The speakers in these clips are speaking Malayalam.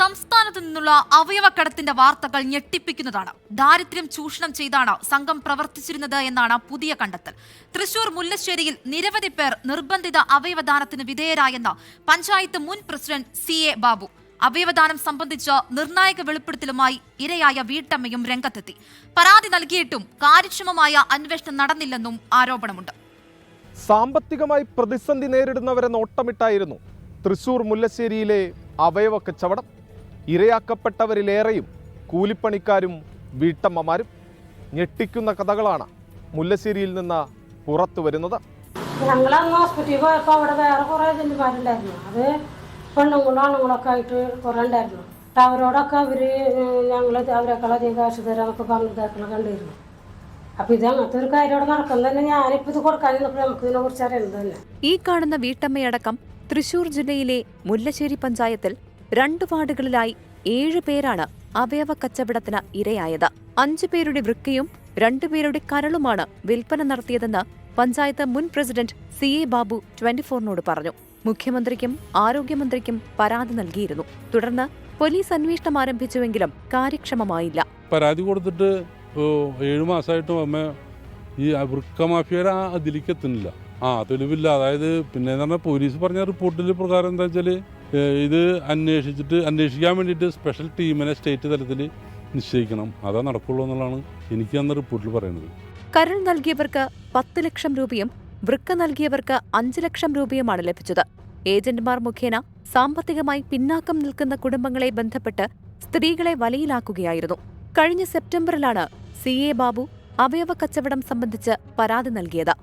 സംസ്ഥാനത്തു നിന്നുള്ള അവയവക്കടത്തിന്റെ വാർത്തകൾ ഞെട്ടിപ്പിക്കുന്നതാണ്. ദാരിദ്ര്യം ചൂഷണം ചെയ്താണ് സംഘം പ്രവർത്തിച്ചിരുന്നത് എന്നാണ് പുതിയ കണ്ടെത്തൽ. തൃശൂർ മുല്ലശ്ശേരിയിൽ നിരവധി പേർ നിർബന്ധിത അവയവദാനത്തിന് വിധേയരായെന്ന് പഞ്ചായത്ത് മുൻ പ്രസിഡന്റ് സി എ ബാബു. അവയവദാനം സംബന്ധിച്ച നിർണായക വെളിപ്പെടുത്തലുമായി ഇരയായ വീട്ടമ്മയും രംഗത്തെത്തി. പരാതി നൽകിയിട്ടും കാര്യക്ഷമമായ അന്വേഷണം നടന്നില്ലെന്നും ആരോപണമുണ്ട്. സാമ്പത്തികമായി പ്രതിസന്ധി നേരിടുന്നവരെ നോട്ടമിട്ടായിരുന്നു തൃശൂർ മുല്ലശ്ശേരിയിലെ അവയവ കച്ചവടം ഇരയാക്കപ്പെട്ടവരിലേറെയും കൂലിപ്പണിക്കാരും വീട്ടമ്മമാരും ഞെട്ടിക്കുന്ന കഥകളാണ് മുല്ലശ്ശേരിയിൽ നിന്ന് പുറത്തു വരുന്നത്. ഞങ്ങളന്ന് ഹോസ്പിറ്റലിൽ പോയപ്പോൾ അവിടെ വേറെ കുറേ ഏജന്റുമാരുണ്ടായിരുന്നു അത് പെണ്ണുങ്ങളും ആണുങ്ങളൊക്കെ ആയിട്ട് കുറേ ഉണ്ടായിരുന്നു. അപ്പം അവരോടൊക്കെ അവർ ഞങ്ങൾ അവരെക്കാൾ അധികം കാശ് തരാമൊക്കെ പറഞ്ഞു ഇതാക്കളെ കണ്ടിരുന്നു. അപ്പം ഇത് അങ്ങനത്തെ ഒരു കാര്യം അവിടെ നടക്കുന്നത് തന്നെ. ഞാനിപ്പോൾ ഇത് കൊടുക്കാൻ നിന്നപ്പോൾ നമുക്ക് ഇതിനെ കുറിച്ച് അറിയുന്നത് തന്നെ. ഈ കാണുന്ന വീട്ടമ്മയടക്കം തൃശൂർ ജില്ലയിലെ മുല്ലശ്ശേരി പഞ്ചായത്തിൽ രണ്ട് വാർഡുകളിലായി ഏഴ് പേരാണ് അവയവ കച്ചവടത്തിന് ഇരയായത്. അഞ്ചു പേരുടെ വൃക്കയും രണ്ടുപേരുടെ കരളുമാണ് വിൽപ്പന നടത്തിയതെന്ന് പഞ്ചായത്ത് മുൻ പ്രസിഡന്റ് സി എ ബാബു ട്വന്റിഫോറിനോട് പറഞ്ഞു. മുഖ്യമന്ത്രിക്കും ആരോഗ്യമന്ത്രിക്കും പരാതി നൽകിയിരുന്നു. തുടർന്ന് പോലീസ് അന്വേഷണം ആരംഭിച്ചുവെങ്കിലും കാര്യക്ഷമമായില്ല. പരാതി കൊടുത്തിട്ട് ഏഴ് മാസമായിട്ടും അമ്മ ഈ വൃക്ക മാഫിയയുടെ ആ അതിലേക്ക് എത്തുന്നില്ല. ആ തെളിവില്ല. അതായത് പിന്നെ പോലീസ് പറഞ്ഞ റിപ്പോർട്ടിൽ പ്രകാരം എന്താ വെച്ചാൽ ഇത് അന്വേഷിച്ചിട്ട് അന്വേഷിക്കാൻ വേണ്ടിയിട്ട് സ്പെഷ്യൽ ടീമിനെ സ്റ്റേറ്റ് തലത്തിൽ നിശ്ചയിക്കണം. അതാ നടക്കുള്ളൂ എന്നുള്ളതാണ് എനിക്ക് അന്ന് റിപ്പോർട്ടിൽ പറയുന്നത്. കരൾ നൽകിയവർക്ക് പത്ത് ലക്ഷം രൂപയും വൃക്ക നൽകിയവർക്ക് അഞ്ച് ലക്ഷം രൂപയുമാണ് ലഭിച്ചത്. ഏജന്റുമാർ മുഖേന സാമ്പത്തികമായി പിന്നാക്കം നിൽക്കുന്ന കുടുംബങ്ങളെ ബന്ധപ്പെട്ട് സ്ത്രീകളെ വലയിലാക്കുകയായിരുന്നു. കഴിഞ്ഞ സെപ്റ്റംബറിലാണ് സി എ ബാബു അവയവ കച്ചവടം സംബന്ധിച്ച് പരാതി നൽകിയത്.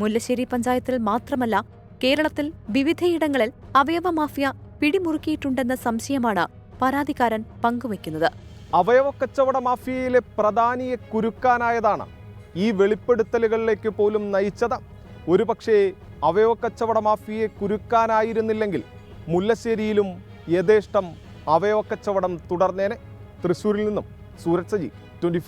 മുല്ലശ്ശേരി പഞ്ചായത്തിൽ മാത്രമല്ല കേരളത്തിൽ വിവിധയിടങ്ങളിൽ അവയവ മാഫിയ പിടിമുറുക്കിയിട്ടുണ്ടെന്ന സംശയമാണ് പരാതിക്കാരൻ പങ്കുവയ്ക്കുന്നത്. അവയവ കച്ചവട മാഫിയയിലെ പ്രധാനിയെ കുരുക്കാനായതാണ് ഈ വെളിപ്പെടുത്തലുകളിലേക്ക് പോലും നയിച്ചത്. ഒരുപക്ഷേ അവയവ കച്ചവട മാഫിയയെ കുരുക്കാനായിരുന്നില്ലെങ്കിൽ മുല്ലശ്ശേരിയിലും യഥേഷ്ടം അവയവ കച്ചവടം തുടർന്നേനെ. തൃശ്ശൂരിൽ നിന്നും സൂരജ് സജി ട്വന്റി